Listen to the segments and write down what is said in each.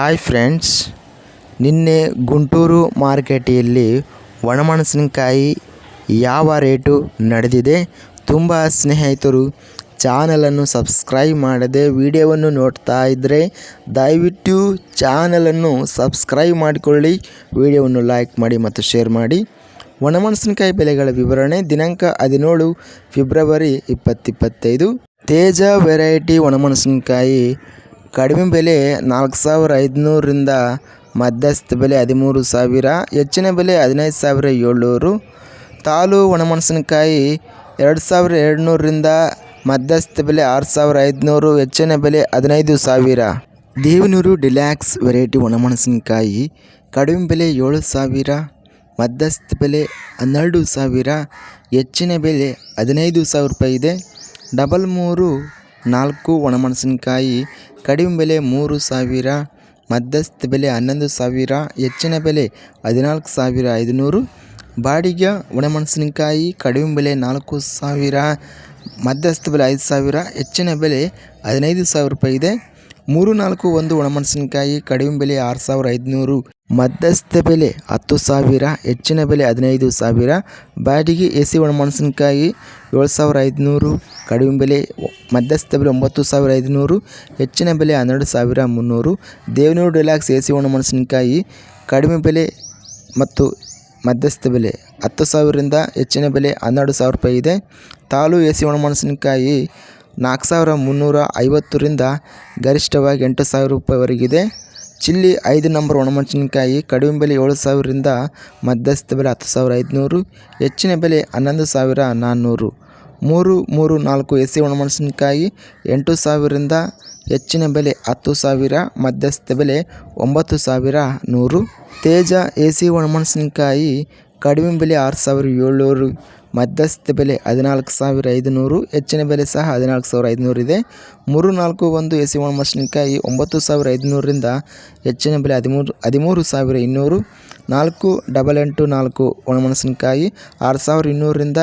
Hi friends ನಿನ್ನೆ ಗುಂಟೂರು ಮಾರ್ಕೆಟಿಯಲ್ಲಿ ಒಣಮೆಣಸಿನಕಾಯಿ ಯಾವ rate ನಡೆದಿದೆ? ತುಂಬ ಸ್ನೇಹಿತರು ಚಾನಲನ್ನು ಸಬ್ಸ್ಕ್ರೈಬ್ ಮಾಡದೆ ವಿಡಿಯೋವನ್ನು ನೋಡ್ತಾ ಇದ್ದರೆ ದಯವಿಟ್ಟು ಚಾನಲನ್ನು ಸಬ್ಸ್ಕ್ರೈಬ್ ಮಾಡಿಕೊಳ್ಳಿ, ವಿಡಿಯೋವನ್ನು ಲೈಕ್ ಮಾಡಿ ಮತ್ತು ಶೇರ್ ಮಾಡಿ. ಒಣಮೆಣಸಿನಕಾಯಿ ಬೆಲೆಗಳ ವಿವರಣೆ ದಿನಾಂಕ ಹದಿನೇಳು ಫೆಬ್ರವರಿ ಇಪ್ಪತ್ತಿಪ್ಪತ್ತೈದು ತೇಜ ವೆರೈಟಿ ಒಣಮೆಣಸಿನಕಾಯಿ ಕಡಿಮೆ ಬೆಲೆ ನಾಲ್ಕು ಸಾವಿರ ಐದುನೂರರಿಂದ ಮಧ್ಯಸ್ಥ ಬೆಲೆ ಹದಿಮೂರು ಸಾವಿರ, ಹೆಚ್ಚಿನ ಬೆಲೆ ಹದಿನೈದು ಸಾವಿರ ಏಳ್ನೂರು. ತಾಲು ಒಣಮೆಣಸಿನಕಾಯಿ ಎರಡು ಸಾವಿರ ಎರಡುನೂರರಿಂದ ಮಧ್ಯಸ್ಥ ಬೆಲೆ ಆರು ಸಾವಿರ ಐದುನೂರು, ಹೆಚ್ಚಿನ ಬೆಲೆ ಹದಿನೈದು ಸಾವಿರ. ದೇವನೂರು ಡಿಲ್ಯಾಕ್ಸ್ ವೆರೈಟಿ ಒಣಮೆಣಸಿನಕಾಯಿ ಕಡಿಮೆ ಬೆಲೆ ಏಳು ಸಾವಿರ, ಮಧ್ಯಸ್ಥ ಬೆಲೆ ಹನ್ನೆರಡು ಸಾವಿರ, ಹೆಚ್ಚಿನ ಬೆಲೆ ಹದಿನೈದು ಸಾವಿರ ರೂಪಾಯಿ ಇದೆ. ಡಬಲ್ ಮೂರು ನಾಲ್ಕು ಒಣಮೆಣಸಿನಕಾಯಿ, ಕಡಿಮೆ ಬೆಲೆ ಮೂರು ಸಾವಿರ, ಮಧ್ಯಸ್ಥ ಬೆಲೆ ಹನ್ನೊಂದು ಸಾವಿರ, ಹೆಚ್ಚಿನ ಬೆಲೆ ಹದಿನಾಲ್ಕು ಸಾವಿರ ಐದುನೂರು. ಬಾಡಿಗೆ ಒಣಮೆಣಸಿನಕಾಯಿ, ಕಡಿಮೆ ಬೆಲೆ ನಾಲ್ಕು ಸಾವಿರ, ಮಧ್ಯಸ್ಥ ಬೆಲೆ ಐದು ಸಾವಿರ, ಹೆಚ್ಚಿನ ಬೆಲೆ ಹದಿನೈದು ಸಾವಿರ ರೂಪಾಯಿ ಇದೆ. ಮೂರು ನಾಲ್ಕು ಒಂದು ಒಣಮೆಣಸಿನಕಾಯಿ, ಕಡಿಮೆ ಬೆಲೆ ಆರು ಸಾವಿರ ಐದುನೂರು. ಮಧ್ಯಸ್ಥ ಬೆಲೆ ಹತ್ತು ಸಾವಿರ, ಹೆಚ್ಚಿನ ಬೆಲೆ ಹದಿನೈದು ಸಾವಿರ, ಬಾಡಿಗೆ ಎ ಸಿ ಒಣಮೆಣಸಿನ್ಕಾಯಿ ಏಳು ಸಾವಿರ ಐದುನೂರು, ಕಡಿಮೆ ಬೆಲೆ ಮಧ್ಯಸ್ಥ ಬೆಲೆ ಒಂಬತ್ತು ಸಾವಿರ ಐದುನೂರು, ಹೆಚ್ಚಿನ ಬೆಲೆ ಹನ್ನೆರಡು ಸಾವಿರ ಮುನ್ನೂರು, ದೇವನೂರು ಡಿಲಾಕ್ಸ್ ಎ ಸಿ ಒಣಮೆಣಸಿನಕಾಯಿ ಕಡಿಮೆ ಬೆಲೆ ಮತ್ತು ಮಧ್ಯಸ್ಥ ಬೆಲೆ ಹತ್ತು ಸಾವಿರದಿಂದ ಹೆಚ್ಚಿನ ಬೆಲೆ ಹನ್ನೆರಡು ಸಾವಿರ ರೂಪಾಯಿ ಇದೆ. ತಾಲು ಎ ಸಿ ಒಣಮೆಣಸಿನಕಾಯಿ ನಾಲ್ಕು ಸಾವಿರ ಮುನ್ನೂರ ಐವತ್ತರಿಂದ ಗರಿಷ್ಠವಾಗಿ ಎಂಟು ಸಾವಿರ ರೂಪಾಯಿವರೆಗಿದೆ. ಚಿಲ್ಲಿ ಐದು ನಂಬರ್ ಒಣಮೆಣಸಿನಕಾಯಿ ಕಡಿಮೆ ಬೆಲೆ ಏಳು ಸಾವಿರದಿಂದ ಮಧ್ಯಸ್ಥ ಬೆಲೆ ಹತ್ತು ಸಾವಿರ ಐದುನೂರು, ಹೆಚ್ಚಿನ ಬೆಲೆ ಹನ್ನೊಂದು ಸಾವಿರ ನಾನ್ನೂರು. ಮೂರು ಮೂರು, ನಾಲ್ಕು ಎಸಿ ಒಣಮೆಣಸಿನಕಾಯಿ ಎಂಟು ಸಾವಿರದಿಂದ ಹೆಚ್ಚಿನ ಬೆಲೆ ಹತ್ತು ಸಾವಿರ ಮಧ್ಯಸ್ಥ ಬೆಲೆ ಒಂಬತ್ತು ಸಾವಿರ ನೂರು. ತೇಜ ಎ ಸಿ ಒಣಮೆಣಸಿನಕಾಯಿ ಕಡಿಮೆ ಬೆಲೆ ಆರು ಸಾವಿರ ಏಳ್ನೂರು. ಮಧ್ಯಸ್ಥ ಬೆಲೆ ಹದಿನಾಲ್ಕು ಸಾವಿರ ಐದುನೂರು, ಹೆಚ್ಚಿನ ಬೆಲೆ ಸಹ ಹದಿನಾಲ್ಕು ಸಾವಿರ ಐದುನೂರು ಇದೆ. ಮೂರು ನಾಲ್ಕು ಒಂದು ಎ ಸಿ ಒಣಮೆಣಸಿನಕಾಯಿ ಒಂಬತ್ತು ಸಾವಿರ ಐದುನೂರರಿಂದ ಹೆಚ್ಚಿನ ಬೆಲೆ ಹದಿಮೂರು ಹದಿಮೂರು ಸಾವಿರ ಇನ್ನೂರು. ನಾಲ್ಕು ಡಬಲ್ ಎಂಟು ನಾಲ್ಕು ಒಣಮೆಣಸಿನಕಾಯಿ ಆರು ಸಾವಿರ ಇನ್ನೂರರಿಂದ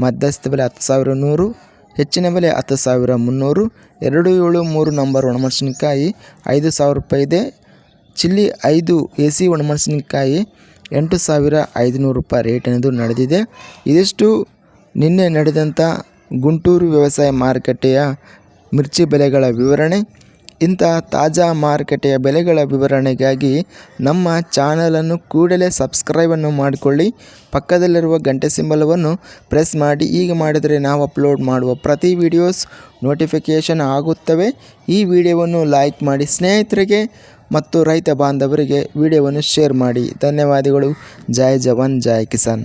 ಮಧ್ಯಸ್ಥ ಬೆಲೆ ಹತ್ತು ಸಾವಿರ ನೂರು ಹೆಚ್ಚಿನ ಬೆಲೆ ಹತ್ತು ಸಾವಿರ ಮುನ್ನೂರು. ಎರಡು ಏಳು ಮೂರು ನಂಬರ್ ಒಣಮೆಣಸಿನಕಾಯಿ ಐದು ಸಾವಿರ ರೂಪಾಯಿ ಇದೆ. ಚಿಲ್ಲಿ ಐದು ಎ ಸಿ ಒಣಮೆಣಸಿನಕಾಯಿ ಎಂಟು ಸಾವಿರ ಐದುನೂರು ರೂಪಾಯಿ ರೇಟ್ ಅನ್ನೋದು ನಡೆದಿದೆ. ಇದಿಷ್ಟು ನಿನ್ನೆ ನಡೆದಂಥ ಗುಂಟೂರು ವ್ಯವಸಾಯ ಮಾರುಕಟ್ಟೆಯ ಮಿರ್ಚಿ ಬೆಲೆಗಳ ವಿವರಣೆ. ಇಂಥ ತಾಜಾ ಮಾರುಕಟ್ಟೆಯ ಬೆಲೆಗಳ ವಿವರಣೆಗಾಗಿ ನಮ್ಮ ಚಾನಲನ್ನು ಕೂಡಲೇ ಸಬ್ಸ್ಕ್ರೈಬನ್ನು ಮಾಡಿಕೊಳ್ಳಿ. ಪಕ್ಕದಲ್ಲಿರುವ ಗಂಟೆ ಸಿಂಬಲವನ್ನು ಪ್ರೆಸ್ ಮಾಡಿ. ಈಗ ಮಾಡಿದರೆ ನಾವು ಅಪ್ಲೋಡ್ ಮಾಡುವ ಪ್ರತಿ ವಿಡಿಯೋಸ್ ನೋಟಿಫಿಕೇಷನ್ ಆಗುತ್ತವೆ. ಈ ವಿಡಿಯೋವನ್ನು ಲೈಕ್ ಮಾಡಿ. ಸ್ನೇಹಿತರಿಗೆ ಮತ್ತು ರೈತ ಬಾಂಧವರಿಗೆ ವಿಡಿಯೋವನ್ನು ಶೇರ್ ಮಾಡಿ. ಧನ್ಯವಾದಗಳು. ಜೈ ಜವಾನ್ ಜೈ ಕಿಸಾನ್.